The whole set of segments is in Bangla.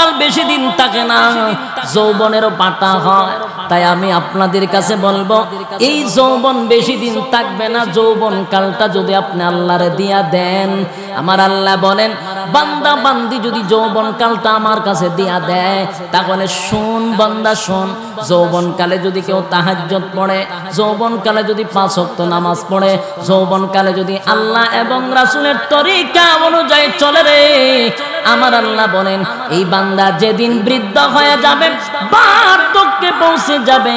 কাল বেশি দিন থাকে না। যৌবনেরও পাটা হয়। তাই আমি আপনাদের কাছে বলব, এই যৌবন বেশি দিন থাকবে না। যৌবন কালটা যদি আপনি আল্লাহরে দিয়া দেন, আমার আল্লাহ বলেন, বান্দা বান্দি যদি যৌবন কালটা আমার কাছে দিয়া দেয়, তাহলে শুন বান্দা, শুন। যৌবন কালে যদি কেউ তাহাজ্জত পড়ে, যৌবন কালে যদি পাঁচ ওয়াক্ত নামাজ পড়ে, যৌবন কালে যদি আল্লাহ এবং রাসূলের তরিকা অনুযায়ী চলে রে আমার আল্লাহ বলেন, এই বান্দা যেদিন বৃদ্ধ হয়ে যাবে বার্ধক্যে পৌঁছে যাবে।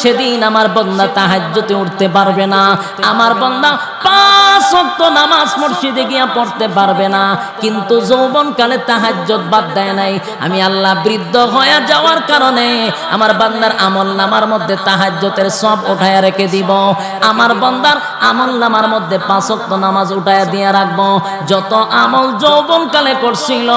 সেদিন আমার বন্দা তাহাজ্জতে উঠতে পারবে না। আমার বন্দা নামাজ যাওয়ার কারণে আমার বান্দার আমল নামার মধ্যে তাহাজ্জতের সব উঠায় রেখে দিব। আমার বান্দার আমল নামার মধ্যে পাঁচ ওয়াক্ত নামাজ উঠায় দিয়ে রাখব। যত আমল যৌবন কালে করছিল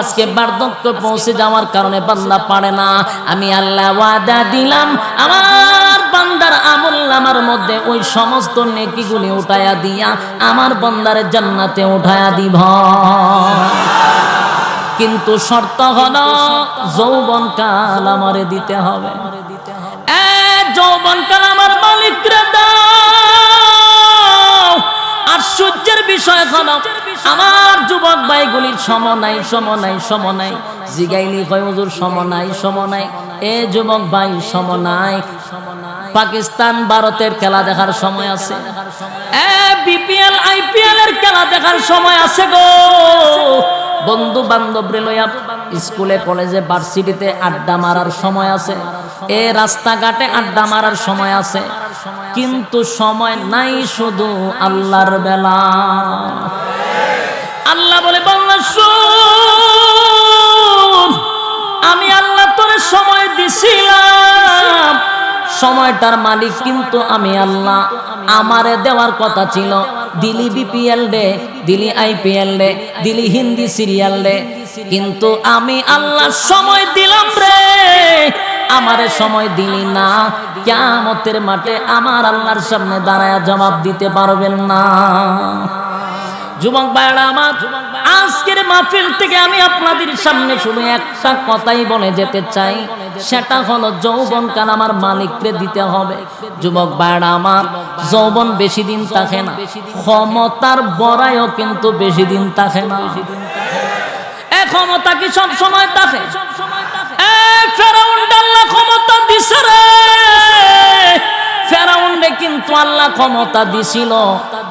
আজকে বার্ধক্য পৌঁছে যাওয়ার কারণে বান্দা পারে না। আমি আল্লাহ ওয়াদা দিলাম, আমার বান্দার আমল নামার মধ্যে ওই সমস্ত নেকিগুলি উঠায়া দিয়া আমার বান্দার জান্নাতে উঠায়া দিব। কিন্তু শর্ত হলো যৌবন কাল আমারে দিতে হবে। যৌবন কাল আমার মালিক রে দাও। বিষয় হলো, আমার যুবক ভাইগুলির সম নাই সম নাই সম নাই জিগাইলি কয় সম নাই সম নাই এ যুবক ভাই সম নাই পাকিস্তান ভারতের খেলা দেখার সময় আছে। এ বিপিএল, আইপিএল এর খেলা দেখার সময় আছে গো। বন্ধু বান্ধব রে লইয়া স্কুলে, কলেজে, ভার্সিটিতে আড্ডা মারার সময় আছে। এ রাস্তাঘাটে আড্ডা মারার সময় আছে। কিন্তু সময় নাই শুধু আল্লাহর বেলা। আল্লাহ বলে বাংলা আমি আল্লাহ তোরে সময় দিছিলাম। সময়টার মালিক কিন্তু আমি আল্লাহ। আমারে দেওয়ার কথা ছিল। দিলি বিপিএল ডে দিলি আইপিএল ডে দিলি হিন্দি সিরিয়াল ডে কিন্তু আমি আল্লাহ সময় দিলাম রে। আমারে সময় দিলি না। কেমতের মাঠে আমার আল্লাহর সামনে দাঁড়ায় জবাব দিতে পারবেন না। যুবক ভাইরা আমার, আজকের মাহফিল থেকে আমি আপনাদের সামনে শুধু একটা কথাই বলে যেতে চাই। সেটা হলো যৌবন কাল আমার মালিককে দিতে হবে। যুবক ভাইরা আমার, যৌবন বেশি দিন থাকে না। ক্ষমতার বড়াইও কিন্তু বেশি দিন থাকে না। ক্ষমতা কি সব সময় থাকে? এ ফেরাউন কিন্তু আল্লাহ ক্ষমতা দিছিল।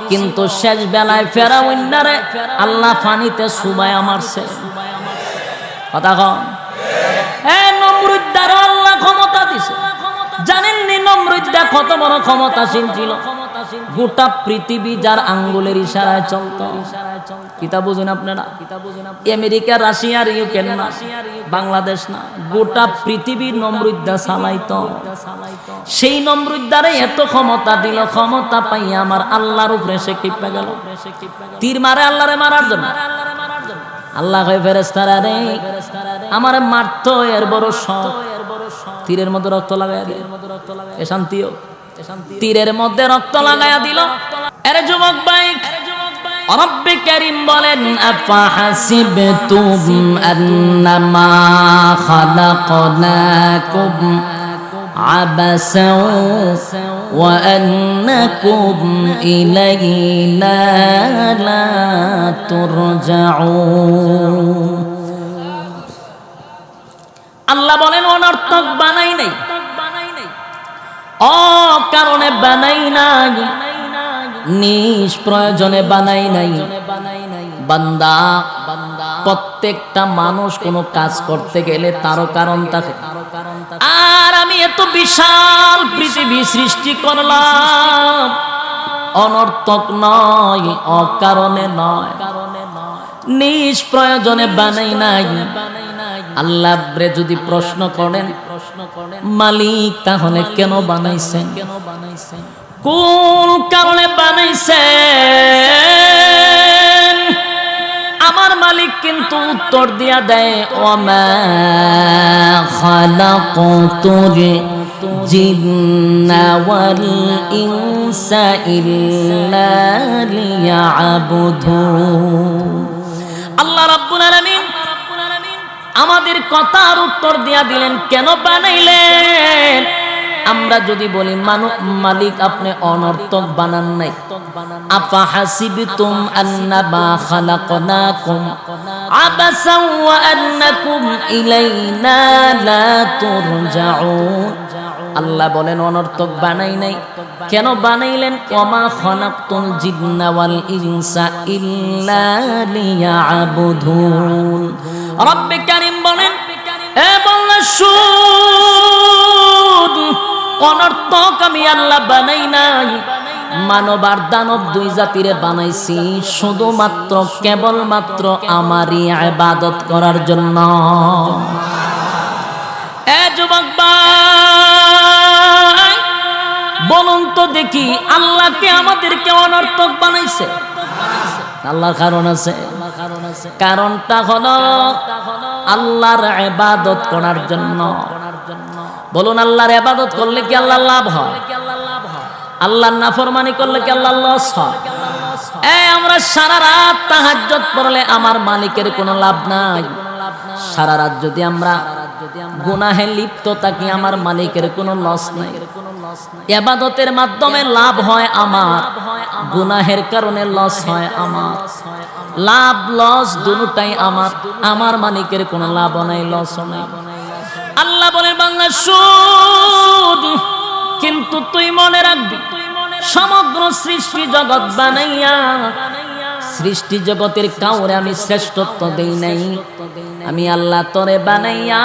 কিন্তু শেষ বেলায় ফেরাউন্নারে আল্লাহ পানিতে সুবায়া মারছে। কথা কন। এ নমরুদ্দার আল্লাহ ক্ষমতা দিছে। জানেননি নমরুদ্দা কত বড় ক্ষমতাশীল ছিল? গোটা পৃথিবী যার আঙ্গুলের ইশারায় চলত। কিতা বুঝুন আপনারা? আমেরিকা রাশিয়ার ইউক্রেন না, বাংলাদেশ না, গোটা পৃথিবীর নমরুদ্দা চালাইত। সেই নমরুদ্দারে এত ক্ষমতা দিল, ক্ষমতা পাই আমার আল্লাহর উপরে সে কিপা গেল। তীর মারে আল্লাহরে মারার জন্য। আল্লাহ কয় ফেরেস্তারা রে, আমার মারতো, এর বড় শখ। তীরের মধ্যে রক্ত লাগাইয়া দিল এ শান্তিও। তীরের মধ্যে রক্ত লাগাইয়া দিল এর যুবক ভাই রব্বে করিম বলেন আফা হাসিবতুম আন্নামা খালাকনাকুম عبسا وأنكم إلينا لا ترجعون আল্লাহ বলেন অনর্থক বানাই নাই অ কারণে বানাই নাই। নিষ্প্রয়োজনে বানাই নাই। বান্দা, প্রত্যেকটা মানুষ কোনো কাজ করতে গেলে তারও কারণ থাকে। আর আমি এত বিশাল পৃথিবী সৃষ্টি করলাম। অনর্থক নয়, অকারণে নয়। নিজ নিষ্প্রয়োজনে বানাই নাই। আল্লাহ যদি প্রশ্ন করেন মালিক তাহলে কেন বানাইছেন? কেন বানাইছেন? কোন কারণে বানাইছেন? আমার মালিক কিন্তু উত্তর দিয়া দেয় ওমা খালাকতুল জিন্না ওয়াল ইনসা ইল্লা লিয়াবুদুন. আল্লাহ রাব্বুল আলামিন আমাদের কথার উত্তর দিয়া দিলেন, কেন বানাইলেন? আমরা যদি বলি, মানু মালিক আপনি অনর্থক বানান নাই। আপা হাসিবতুম আন্নামা খালাকনাকুম? আবাসাও ওয়া আন্নাকুম ইলাইনা লা তুরজাউন। আল্লাহ বলেন, অনর্থক বানাই নাই। কেন বানাইলেন? কমা খনাক্তুল জিন্না ওয়াল ইনসা ইল্লা লিয়াবুদুন। রব্বে কারীম বলেন, এ বল্লা শুন অনর্থক আমি আল্লাহ বানাই নাই। মানব আর দানব দুই জাতিরে বানাইছি, শুধুমাত্র, কেবলমাত্র আমারই ইবাদত করার জন্য। এ যুবক ভাই তো দেখি আল্লাহকে আমাদেরকে অনর্থক বানাইছে? আল্লাহর কারণ আছে। কারণটা হলো আল্লাহর ইবাদত করার জন্য। বলুন, আল্লাহর ইবাদত করলে কি আল্লাহ লাভ হয়? আল্লাহর নাফরমানি করলে কি আল্লাহ লস হয়? আমরা সারা রাত তাহাজ্জুদ পড়লে আমার মালিকের কোনো লাভ নাই। সারা রাত যদি আমরা গুনাহে লিপ্ত থাকি, আমার মালিকের কোনো লস নাই। এবাদতের মাধ্যমে লাভ হয় আমার গুনাহের কারণে লস হয় আমার। লাভ লস দুটাই আমার। আমার মালিকের কোনো লাভ নাই লস নাই। আল্লাহ বলে বাংলা সুদ কিন্তু তুই মনে রাখবি সমগ্র সৃষ্টি জগৎ বানাইয়া সৃষ্টি জগতের কাউরে আমি শ্রেষ্ঠত্ব দেই নাই। আমি আল্লাহ তোরে বানাইয়া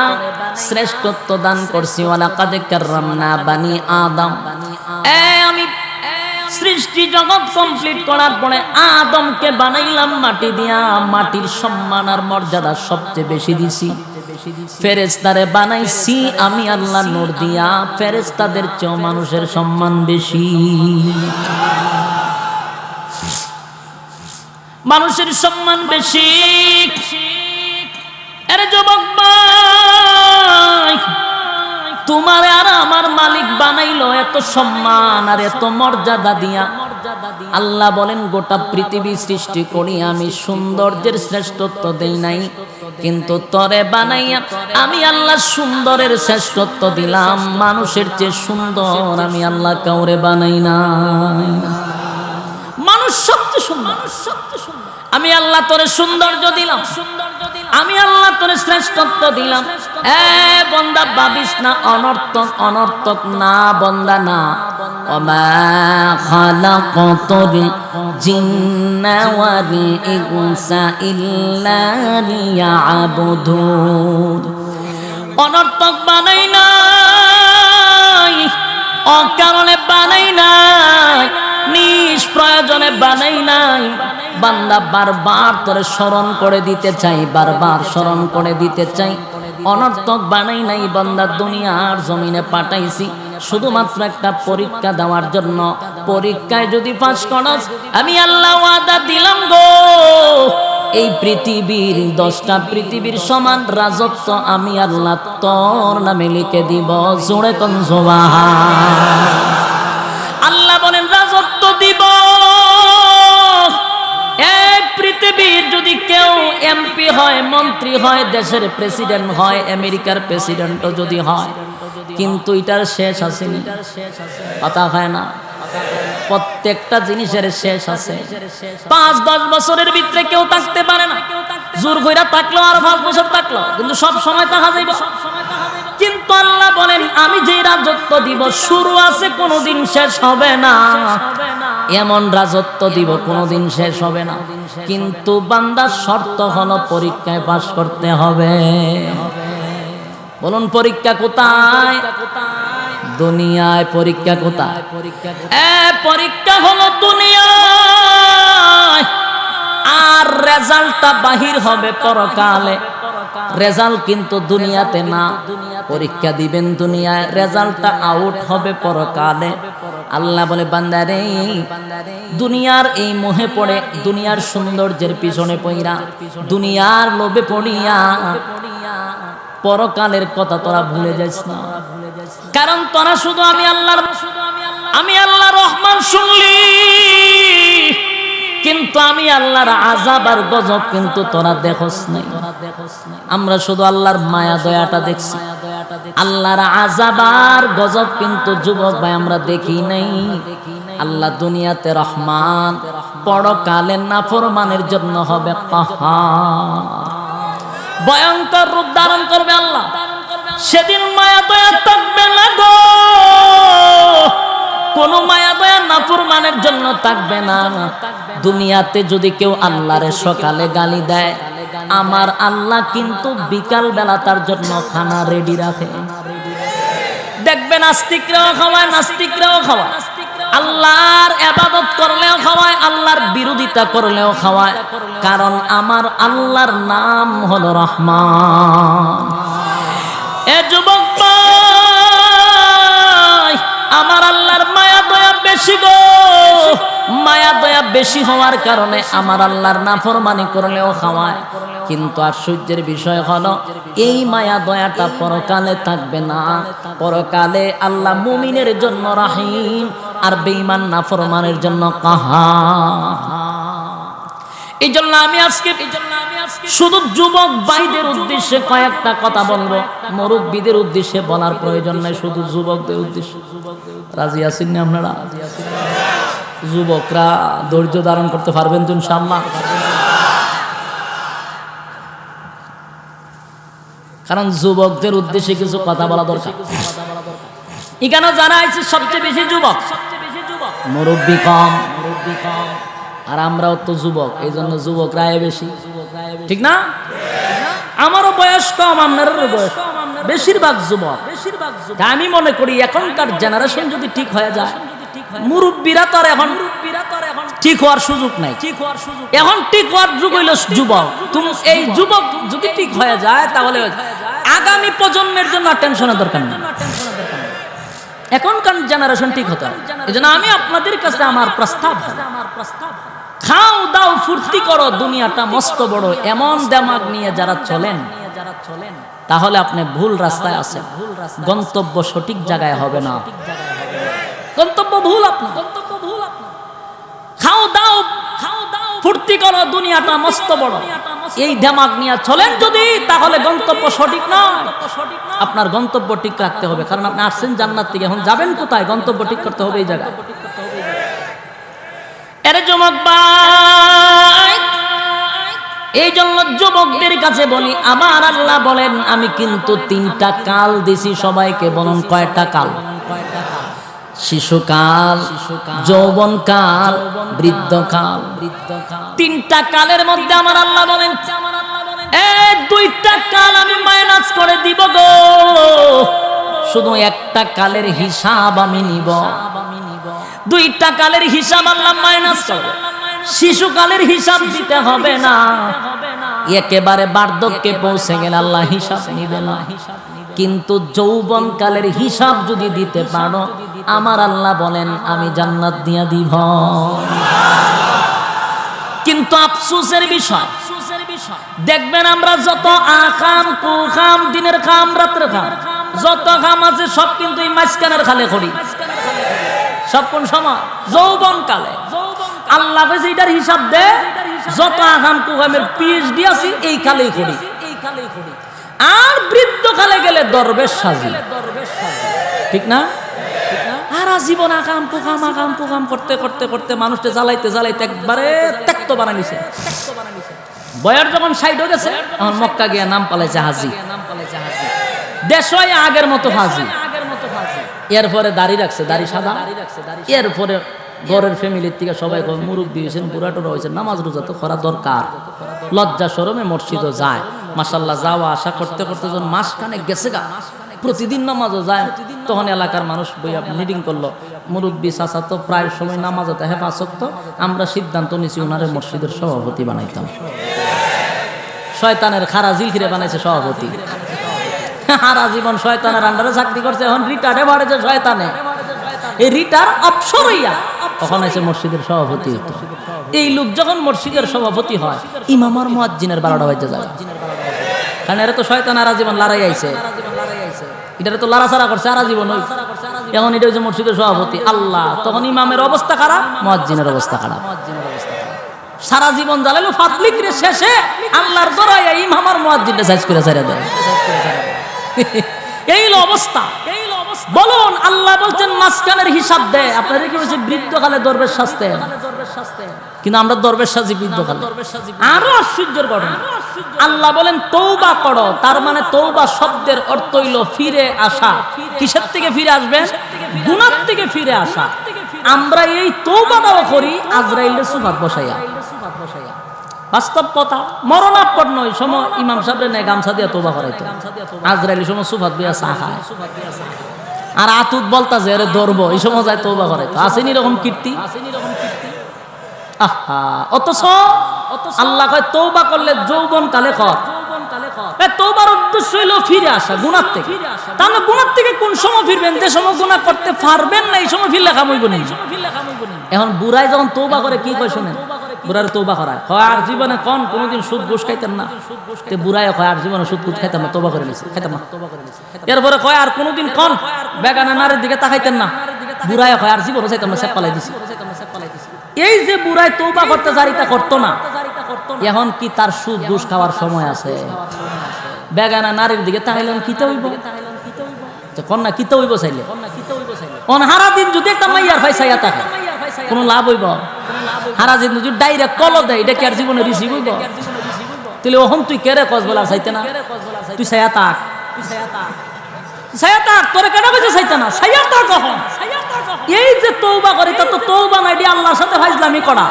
শ্রেষ্ঠত্ব দান করছি। ওয়ালা কাদে কাররামনা বানি আদম। আমি সৃষ্টি জগৎ কমপ্লিট করার পরে আদমকে বানাইলাম মাটি দিয়া। মাটির সম্মান আর মর্যাদা সবচেয়ে বেশি দিছি। ফেরেস্তারে বানাইছি আমি আল্লাহ নূর দিয়া। ফেরেস্তাদের চেয়েও মানুষের সম্মান বেশি। মানুষের সম্মান বেশি। আরে যুবক ভাই। তোমার আর আমার মালিক বানাইলো এত সম্মান আর এত মর্যাদা দিয়া। আল্লাহ বলেন, গোটা পৃথিবী সৃষ্টি করি, আমি সৌন্দর্যের শ্রেষ্ঠত্ব দেই নাই। কিন্তু তরে বানাইয়া আমি আল্লাহ সুন্দরের শ্রেষ্ঠত্ব দিলাম। মানুষের চেয়ে সুন্দর আমি আল্লাহ কাউরে বানাই না মানুষ সবচেয়ে সুন্দর। আমি আল্লাহ তোরে সৌন্দর্য দিলাম। আমি আল্লাহ তোরে শ্রেষ্ঠত্ব দিলাম এ বন্দা ভাবিস না অনর্থক অনর্থক না বন্দা না وما خلقت الجن والإنس إلا ليعبدون অনর্থক বানাই নাই অকারণে বানাই নাই নিষ্প্রয়োজনে বানাই নাই বান্দা বারবার তোরে স্মরণ করে দিতে চাই, বারবার স্মরণ করে দিতে চাই। অনর্থক বানাই নাই বান্দা দুনিয়ার জমিনে পাঠাইছি, শুধুমাত্র একটা পরীক্ষা দেওয়ার জন্য। পরীক্ষায় যদি পাশ করস, আমি আল্লাহ ওয়াদা দিলাম গো। এই পৃথিবীর দশটা পৃথিবীর সমান রাজত্ব আমি আল্লাহ তোর নামে লিখে দিব জোড়ে কনজোবা আল্লাহ বলেন, রাজত্ব দিব পৃথিবীর যদি কেউ এমপি হয়, মন্ত্রী হয়, দেশের প্রেসিডেন্ট হয়, আমেরিকার প্রেসিডেন্টও যদি হয়, কিন্তু এটার শেষ আসেনি। কথা হয় না। প্রত্যেকটা জিনিসের শেষ আছে। পাঁচ, দশ বছরের ভিতরে কেউ থাকতে পারে না। জোর কইরা থাকল আর পাঁচ বছর থাকল, কিন্তু সব সময় তাহা যাইব। কিন্তু আল্লাহ বলেন, আমি যে রাজত্ব দিব, শুরু আছে কোনোদিন শেষ হবে না। এমন রাজত্ব দিব, কোনোদিন শেষ হবে না। কিন্তু বান্দার শর্ত হলো পরীক্ষায় পাশ করতে হবে। বলুন, পরীক্ষা কোথায়? দুনিয়ায় পরীক্ষা কোথায়? পরীক্ষা হলো দুনিয়ায় আর রেজাল্টটা বাহির হবে পরকালে। রেজাল্ট কিন্তু দুনিয়াতে না। পরীক্ষা দিবেন দুনিয়ায়। রেজাল্টটা আউট হবে পরকালে। আল্লাহ বলে বান্দারে দুনিয়ার এই মোহে পড়ে, দুনিয়ার সৌন্দর্যের পিছনে পইরা, দুনিয়ার লোভে পড়িয়া, পরকালের কথা তোরা ভুলে যাইস না। কারণ তোরা শুধু আমি আল্লাহর, আমি আল্লাহ রহমান শুনলি। কিন্তু আমি আল্লাহর আজাব আর গজব কিন্তু তোরা দেখোস নাই। আমরা শুধু আল্লাহর মায়া দয়াটা দেখছি। আল্লাহর আজাবার গজব কিন্তু যুবক ভাই আমরা দেখি নাই। আল্লাহ দুনিয়াতে রহমান, পরকালে নাফরমানের জন্য হবে ভয়ঙ্কর রূপ ধারণ করবে আল্লাহ। সেদিন মায়া দয়া থাকবে না গো। কোন মায়া দয়া নাফরমানের জন্য থাকবে না। দুনিয়াতে যদি কেউ আল্লাহরে সকালে গালি দেয়, আমার আল্লাহ কিন্তু বিকাল বেলা তার জন্য খানা রেডি রাখে। দেখবে নাস্তিকরাও খাওয়ায় নাস্তিকরাও খাওয়ায়। আল্লাহর এবাদত করলেও খাওয়ায়, আল্লাহর বিরোধিতা করলেও খাওয়ায়। কারণ আমার আল্লাহর নাম হলো রহমান। এ যুবক আমার আল্লাহর বেশি গো। মায়া দয়া বেশি হওয়ার কারণে আমার আল্লাহর নাফরমানি করলেও খাওয়ায়। কিন্তু আর সূর্যের বিষয় হলো, এই মায়া দয়াটা পরকালে থাকবে না। পরকালে আল্লাহ মুমিনের জন্য রাহিম, আর বেঈমান নাফরমানের জন্য কাহা এই জন্য আমি আজকে শুধু যুবক ভাইদের উদ্দেশ্যে কয়েকটা কথা বলব। মুরব্বীদের উদ্দেশ্যে বলার প্রয়োজন নাই, শুধু যুবকদের উদ্দেশ্যে। রাজি আপনারা? যুবকরা ধৈর্য ধারণ করতে পারবেন তো ইনশাআল্লাহ। কারণ যুবকদের উদ্দেশ্যে কিছু কথা বলা দরকার। এখানে যারা আছে, সবচেয়ে বেশি যুবক। মুরব্বী কম মুরব্বী কম। আর আমরাও তো যুবক এই জন্য যুবক রায় বেশি। ঠিক না? আমারও বয়স কম আপনারও বয়স। বেশিরভাগ যুবক। বেশিরভাগ আমি মনে করি এখনকার জেনারেশন যদি ঠিক হয়ে যায়, মুরব্বীরা তো এখন ঠিক হওয়ার সুযোগ নাই। ঠিক হওয়ার সুযোগ এখন ঠিক হওয়ার যুগ হইল যুবক। তুমি এই যুবক যদি ঠিক হয়ে যায়, তাহলে আগামী প্রজন্মের জন্য টেনশনের দরকার নেই। এখনকার জেনারেশন ঠিক হতে এই জন্য আমি আপনাদের কাছে আমার প্রস্তাব আমার প্রস্তাব খাও, দাও, ফুর্তি করো, দুনিয়াটা মস্ত বড়, এমন দেমাগ নিয়ে যারা চলেন যারা চলেন তাহলে আপনি ভুল রাস্তায় আছেন। গন্তব্য সঠিক জায়গায় হবে না। গন্তব্য ভুল আপনার। গন্তব্য ভুল আপনার খাও দাও খাও, দাও, ফুর্তি করো, দুনিয়াটা মস্ত বড়। এই দেমাগ নিয়ে চলেন যদি, তাহলে গন্তব্য সঠিক নয়। আপনার গন্তব্য ঠিক রাখতে হবে, কারণ আপনি আসছেন জান্নাত থেকে, এখন যাবেন কোথায়? গন্তব্য ঠিক করতে হবে এই ভাই, এই জন্য যুবকদের কাছে বলি, আমার আল্লাহ বলেন, আমি কিন্তু তিনটা কাল দিছি সবাইকে বলুন কয়টা কাল? শিশুকাল, যৌবনকাল, বৃদ্ধকাল। তিনটা কালের মধ্যে আমার আল্লাহ বলেন দুইটা কাল আমি মাইনাস করে দিব গো। শুধু একটা কালের হিসাব আমি নিব। দুইটা কালের হিসাব আল্লাহ মাইনাস করবে শিশুকালের হিসাব দিতে হবে না। একেবারে বার্ধক্যে পৌঁছে গেলে আল্লাহ হিসাব নিবে না। কিন্তু যৌবন কালের হিসাব যদি দিতে পারো আমার আল্লাহ বলেন, আমি জান্নাত দিয়া দিব। কিন্তু আফসুসের বিষয়, দেখবেন আমরা যত আকাম কুখাম দিনের খাম, রাত্রে খাম, যত খাম আছে সব কিন্তু এই মাঝখানের খালে করি সব কোন সময়? যৌবন কালে আল্লাহ এটার হিসাব দে, যত আগাম কুগামের পিএইচডি আছি, এই কালেই করি আর বৃদ্ধ কালে গেলে দরবেশ সাজি। ঠিক না? আর জীবন আকাম, কুকাম আকাম, কুকাম করতে করতে করতে মানুষটা জ্বালাইতে জ্বালাইতে একবারে ত্যক্ত বানাইছে বয়ার যখন সাইড হয়ে গেছে, তখন মক্কা গিয়া নাম পালাইছে হাজি। দেশই আগের মতো হাজি। এরপরে দাড়ি রাখছে, দাড়ি সাদা। এরপরে ঘরের ফ্যামিলির থেকে সবাই কয়, মুরব্বী হয়েছেন বুড়াটোরা হয়েছেন নামাজ রোজা তো করা দরকার। লজ্জা সরমে মসজিদও যায়। মাসাল্লাহ যাওয়া, আসা করতে করতে যখন মাসখানে গেছে গা প্রতিদিন নামাজও যায়। তখন এলাকার মানুষ বইয়া মিটিং করল। মুরব্বী চাচা তো প্রায় সময় নামাজও তো হেফাজত তো। আমরা সিদ্ধান্ত নিছি ওনারে মসজিদের সভাপতি বানাইতাম। শয়তানের খারা জিলখিরে বানাইছে সভাপতি। সারা জীবন শয়তানের আন্ডারে চাকরি করছে, এখন রিটার্ডে বাড়েছে শয়তানে। এই রিটার অপসর হইয়া তখন এসে মসজিদের সভাপতি এই লোক যখন মসজিদের সভাপতি হয় ইমামার মুয়াজ্জিনের বারোটা বাজে যায়। কারণ এরা তো শয়তান আরা জীবন লড়াই আইছে। এটা তো লড়াছাড়া করছে আরা জীবন ওই। এখন এটা হচ্ছে মসজিদের সভাপতি। আল্লাহ, তখন ইমামের অবস্থা খারাপ, মুয়াজ্জিনের অবস্থা খারাপ। সারা জীবন জ্বালালো ফাতলিক রে শেষে আল্লাহর দরাই ইমামার মুয়াজ্জিনটা সাইজ করে ছেড়ে দেয়। এই হলো অবস্থা। এই হলো অবস্থা বলুন, আল্লাহ বলছেন মাঝখানের হিসাব দেয়। আপনাদের কি বলছে বৃদ্ধকালে দরবেশ শাস্তে কিন্তু আমরা দরবেশ সাজি বৃদ্ধকালে আরও আশ্চর্যের ঘটনা। আল্লাহ বলেন তৌবা করো। তার মানে তৌবা শব্দের অর্থ হইল ফিরে আসা। কিসের থেকে ফিরে আসবেন? গুণার থেকে ফিরে আসা। আমরা এই তৌবাটাও করি আজরাইলের সুভাত বসাইয়া। বাস্তব কথা মরণাপন্ন ওই সময় ইমাম সাহেব নেই গামছা দিয়ে তোবা করাইতো। আজরাইলি সময় সুভাত দিয়া চা খায়। আর আতুত বলতা যে আরে ধরবো এই সময় যায় তোবা করাইতো। আসেনি রকম কীর্তি? আহা অথচ আল্লাহ কয় তৌবা করলে যৌবন কালে কর তৌবার উদ্দেশ্য হইল ফিরে আসা গুণার থেকে। তাহলে গুণার থেকে কোন সময় ফিরবেন? যে সময় গুণা করতে পারবেন না এই সময় ফিরলে কামইব নি। এখন বুড়াই যখন তৌবা করে কি কয় শোনেন? বুড়ার তৌবা করায় হয় আর জীবনে কন কোনোদিন সুদ ঘুষ খাইতেন না। তে বুড়াই কয় আর জীবনে সুদ ঘুষ খাইতাম না তৌবা করে নিছি খাইতাম না। এরপরে কয় আর কোনোদিন কন বেগানা নারীর দিকে তাকাইতেন না। বুড়াই কয় আর জীবনে চাইতাম না সেপ পালাই দিছি এই যে বুড়াই তৌবা করতে জারিতা করতো না। এখন কি তার সুদ ঘুষ খাওয়ার সময় আছে? বেগানা নারীর দিকে তাকাইলেন কিতে হইব কন্যা কিতে হইব চাইলে? অনহারা দিন যদি একটা মাইয়ার ভাই চাইয়া থাকে, কোনো লাভ হইব? হারা দিন যদি ডাইরেক্ট কল দেয়, এটা কি আর জীবনে রিসিভ হইব? তাহলে ওহন তুই কেরে কস বলার চাইতে না? তুই ছায়া তাক তুই ছায়া তাক এই যে তৌবা করি, তা তো তৌবা আল্লাহর সাথে ফাইজলামি করা।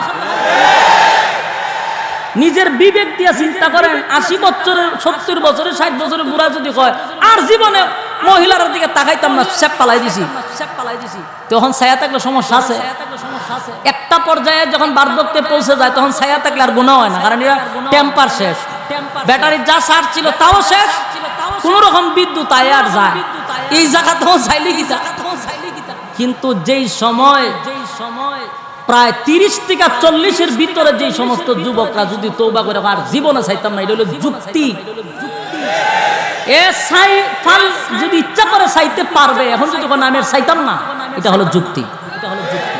নিজের বিবেক দিয়ে চিন্তা করেন, আশি বছরের, সত্তর বছরের, ষাট বছরের বুড়া যদি কয়, আর জীবনে মহিলার দিকে তাকাইতাম না সেপ পালাই দিছি। তখন ছায়া থাকলে সমস্যা আছে। একটা পর্যায়ে যখন বার্ধক্যে পৌঁছে যায়, তখন ছায়া থাকলে আর গুণা হয় না, কারণ টেম্পার শেষ। ব্যাটারির যা সার ছিল, তাও শেষ। কোন রকম বিদ্যুৎ আয় আর যায়। এই জায়গা তখন চাইলে কি কিন্তু যেই সময় যেই সময় প্রায় তিরিশ থেকে চল্লিশের ভিতরে যে সমস্ত যুবকরা যদি তৌবা করে আর জীবনে চাইতাম না এটা হলো যুক্তি। এ সাই ফাল যদি ইচ্ছা করে চাইতে পারবে এখন যদি কোনো আমি চাইতাম না এটা হলো যুক্তি। এটা হলো যুক্তি।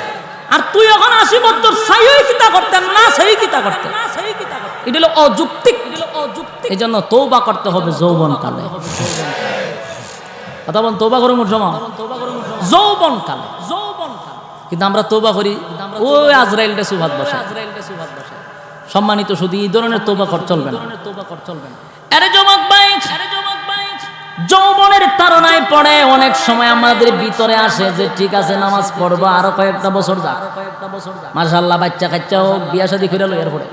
আর তুই এখন আশি বছর সাইই কিতা করতেন না সেই কিতা করতেন। এটা হলো অযুক্তিক। এই জন্য তৌবা করতে হবে যৌবন কালে কথা বল তৌবা করুন জমা যৌবন কালে যৌবন কালে কিন্তু আমরা তৌবা করি ওই আজরাইলটা সুভাত বসে। সম্মানিত শুধু এই ধরনের তোবা কর চলবে না। জমক বাইক যৌবনের তারনায় পড়ে, অনেক সময় আমাদের ভিতরে আসে যে, ঠিক আছে, নামাজ পড়ব, আরও কয়েকটা বছর যাক। মাশাল্লাহ বাচ্চা কাচ্চা হোক, বিয়া শাদি করে লো এরপরে।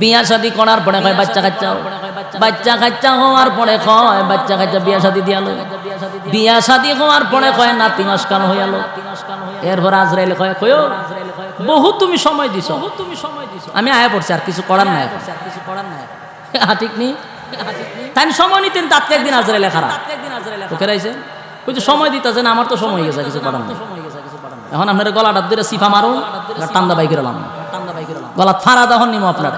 বিয়া শাদি করার পরে কয়, বাচ্চা কাচ্চা হোক। বাচ্চা কাচ্চা হওয়ার পরে কয়, বাচ্চা কাচ্চা বিয়া শাদি দিয়ালো বিয়া শাদি হওয়ার পরে কয়, নাতি নস্কান হইয়ালো এরপর আজরাইলে কয়, কয়ো, বহু তুমি সময় দিছ। তুমি সময় দিছ আমি আয়া পড়ছি, আর কিছু করার নাই আর কিছু করার নাই ঠিক নেই তাই সময় নিতেন তাতে একদিন আজরাইলে খারাপ তোকে রাইছে? কইছে সময় দিতেছে না আমার তো সময় গেছে কিছু করার এখন আপনার গলাটা ধরে সিফা মারুন টান্দা বাইক গেলাম গলা ফাড়া দহন নিমো আপনার।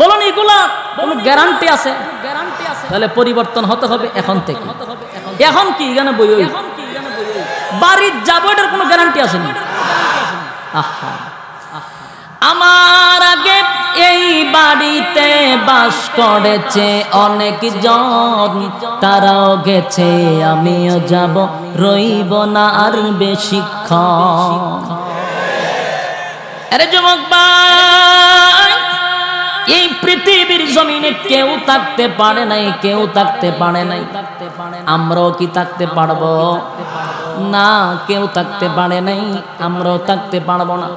বলুন এগুলা কোনো গ্যারান্টি আছে? গ্যারান্টি আছে? তাহলে পরিবর্তন হতে হবে এখন থেকে। এখন কি এখানে বই বাড়ির যাব এটার কোনো গ্যারান্টি আছে না? আহা। আমার আগে এই বাড়িতে বাস করেছে অনেক জন। তারাও গেছে, আমিও যাব, রইব না আর বেশিক্ষণ। আরে যুবক ভাই এই পৃথিবীর জমিনে কেউ থাকতে পারে নাই, কেউ থাকতে পারে নাই। আমরাও কি থাকতে পারব? না, কেউ থাকতে পারে নাই, আমরাও থাকতে পারব না।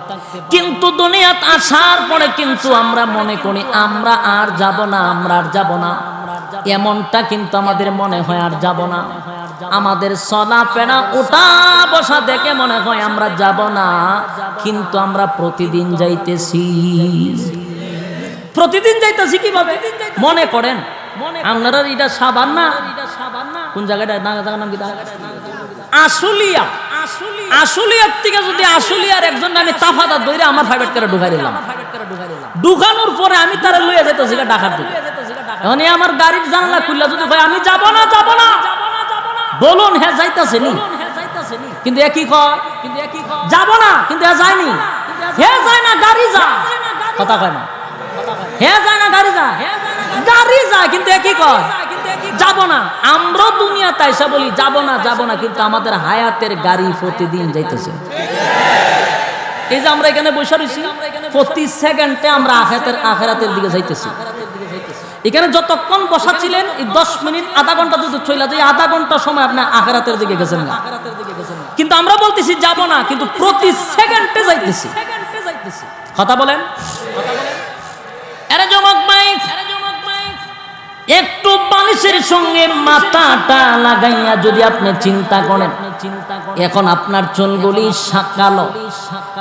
কিন্তু দুনিয়াত আসার পরে কিন্তু আমরা মনে করি, আমরা আর যাব না, আমরা আর যাব না। এমনটা কিন্তু আমাদের মনে হয় আর যাব না। আমাদের চলা ফেরা ওটা বসা দেখে মনে হয় আমরা যাব না। কিন্তু আমরা প্রতিদিন যাইতেছি। প্রতিদিন যাইতেছি কীভাবে? মনে করেন আপনারা এটা সাবান না? কোন জায়গাটা? না জায়গার নাম কি আশুলিয়া। আশুলিয়ার থেকে যদি আশুলিয়ার একজন আমি তাফাদা দইরে আমার ফাইভেট করে ঢুকাই দিলাম। ঢুকানোর পরে আমি তারা লইয়া যাইতেছি ডাকার দিকে। এখন আমার গাড়ির জানলা খুললা যদি ভাই আমি যাব না যাব না। বলুন হ্যাঁ যাইতাছে নি কিন্তু একই কয়? কিন্তু একই যাব না কিন্তু হ্যাঁ যায়নি। হে যায় না গাড়ি যা কথা কয় না। হ্যাঁ যায় না গাড়ি যায় গাড়ি যায় কিন্তু একই কয়? যাব না। আমরাও দুনিয়া তাইসা বলি, যাব না যাব না, কিন্তু আমাদের হায়াতের গাড়ি প্রতিদিন যাইতেছে। এই যে আমরা এখানে বসে রয়েছি, প্রতি সেকেন্ডে আমরা আখেরাতের আখেরাতের দিকে যাইতেছি। এখানে যতক্ষণ বসা ছিলেন দশ মিনিট, আধা ঘণ্টা যদি চলে যায়, আধা ঘণ্টা সময় আপনি আখেরাতের দিকে গেছেন না। কিন্তু আমরা বলতেছি, যাব না, কিন্তু প্রতি সেকেন্ডে যাইতেছি। কথা বলেন? আরে জমক মাইক একটু বালিশের সঙ্গে মাথাটা লাগাইয়া যদি আপনি চিন্তা করেন, এখন আপনার চুলগুলি সা- কালো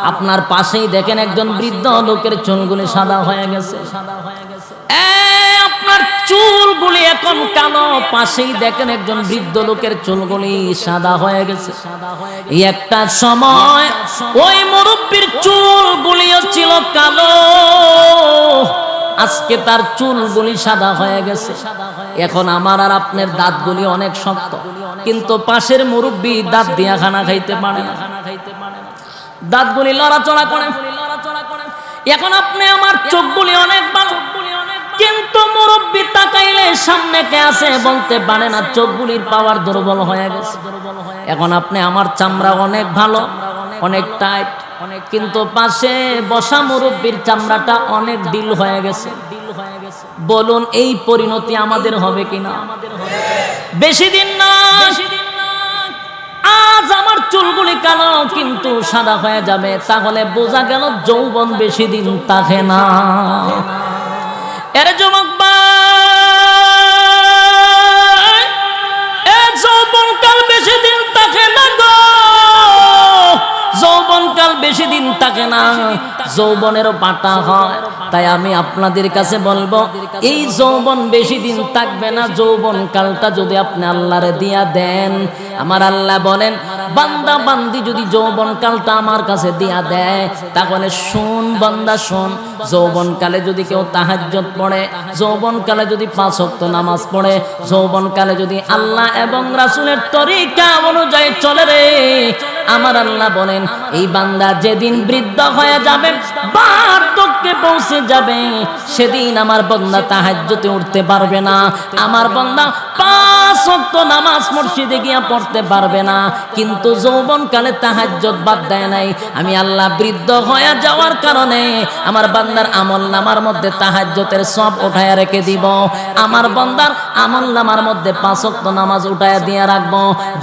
আপনার পাশেই দেখেন একজন বৃদ্ধ লোকের চুলগুলি সাদা হয়ে গেছে। আপনার চুলগুলি এখন কালো। পাশেই দেখেন একজন বৃদ্ধ লোকের চুলগুলি সাদা হয়ে গেছে। একটা সময় ওই মুরব্বীর চুলগুলিও ছিল কালো। আজকে তার চুলগুলি সাদা হয়ে গেছে। এখন আমার আর আপনার দাঁতগুলি অনেক শক্ত। কিন্তু পাশের মুরব্বী দাঁত দিয়া খানা খাইতে পারে না। দাঁতগুলি লড়াচড়া করে। এখন আপনি আমার চোখগুলি অনেক ভালো। কিন্তু মুরব্বী তাকাইলে সামনে কে আছে বলতে পারে না, চোখগুলির পাওয়ার দুর্বল হয়ে গেছে। এখন আপনি আমার চামড়া অনেক ভালো, অনেক টাইট অনেক কিন্তু পাশে বসা মুরব্বীর চামড়াটা অনেক ডিল হয়ে গেছে। বলুন এই পরিণতি আমাদের হবে কিনা? বেশি দিন না আজ আমার চুলগুলি কালো কিন্তু সাদা হয়ে যাবে। তাহলে বোঝা গেল যৌবন বেশি দিন থাকে না। এর যুবক ভাই, এ যৌবনকাল বেশি দিন থাকে না যৌবনকাল বেশি দিন থাকে না। যৌবনেরও পাটা হয়। তাই আমি আপনাদের কাছে বলব, এই যৌবন বেশি দিন থাকবে না। যৌবন কালটা যদি আপনি আল্লাহরে দিয়া দেন, আমার আল্লাহ বলেন, বান্দা বান্দি যদি যৌবন কালটা আমার কাছে দিয়া দেয়, তাহলে শুন বান্দা, শুন। যৌবন কালে যদি কেউ তাহাজ্জত পড়ে, যৌবন কালে যদি পাঁচ ওয়াক্ত নামাজ পড়ে, যৌবন কালে যদি আল্লাহ এবং রাসূলের তরিকা অনুযায়ী চলে রে আমার আল্লাহ বলেন, এই বান্দা যেদিন বৃদ্ধ হয়ে যাবে বার্ধক্যে পৌঁছে যাবে। সেদিন আমার বন্দা তাহাজ্জতে উঠতে পারবে না। আমার বন্দা পাঁচ নামাজ মসজিদে গিয়া পড়তে পারবে না। কিন্তু যৌবন কালে তাহাজ্জত বাদ দেয় নাই। আমি আল্লাহ বৃদ্ধ হয়ে যাওয়ার কারণে আমার বান্দার আমল নামার মধ্যে তাহাজ্জতের সব উঠায়া রেখে দিব। আমার বান্দার আমল নামার মধ্যে পাঁচ ওয়াক্ত নামাজ উঠায়া দিয়ে রাখব।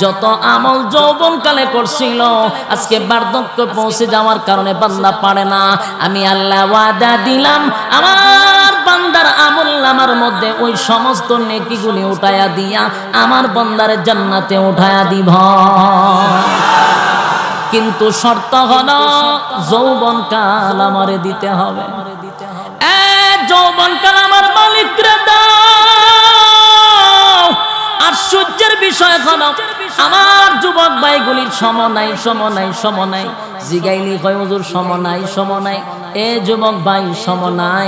যত আমল যৌবন কালে করছিল আজকে বার্ধক্য পৌঁছে যাওয়ার কারণে বান্দা পারে না। আমি আল্লাহ ওয়াদা দিলাম। আমার বান্দার আমল নামার মধ্যে ওই সমস্ত নেকিগুলি উঠায়া দিয়া আমার বান্দার জান্নাতে উঠায়া দিব। কিন্তু শর্ত হলো যৌবন কাল আমারে দিতে হবে। যৌবন কাল আমার মালিক দাও। আর সূর্যের বিষয় হলো আমার যুবক ভাইগুলির সম নাই সম নাই সম নাই। জিগাইলি কয় হুজুর সম নাই সম নাই এ যুবক ভাই সম নাই